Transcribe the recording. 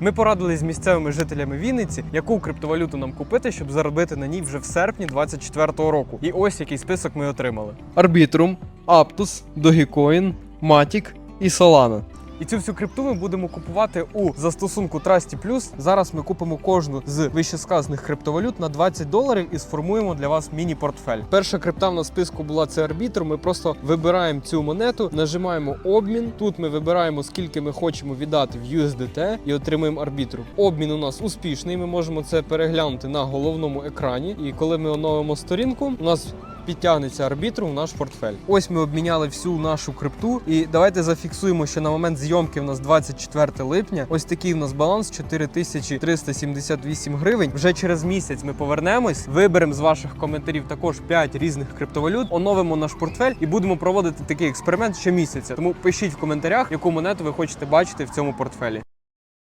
Ми порадились з місцевими жителями Вінниці, яку криптовалюту нам купити, щоб заробити на ній вже в серпні 2024 року. І ось який список ми отримали: Arbitrum, Aptus, Dogecoin, Matic і Solana. І цю всю крипту ми будемо купувати у застосунку Trusty Plus. Зараз ми купимо кожну з вищесказаних криптовалют на 20 доларів і сформуємо для вас міні-портфель. Перша крипта в нас списку була це Arbitrum. Ми просто вибираємо цю монету, нажимаємо обмін. Тут ми вибираємо скільки ми хочемо віддати в USDT і отримуємо Arbitrum. Обмін у нас успішний. Ми можемо це переглянути на головному екрані. І коли ми оновимо сторінку, у нас підтягнеться арбітру в наш портфель. Ось ми обміняли всю нашу крипту. І давайте зафіксуємо, що на момент зйомки в нас 24 липня. Ось такий в нас баланс 4378 гривень. Вже через місяць ми повернемось. Виберемо з ваших коментарів також 5 різних криптовалют, оновимо наш портфель і будемо проводити такий експеримент щомісяця. Тому пишіть в коментарях, яку монету ви хочете бачити в цьому портфелі.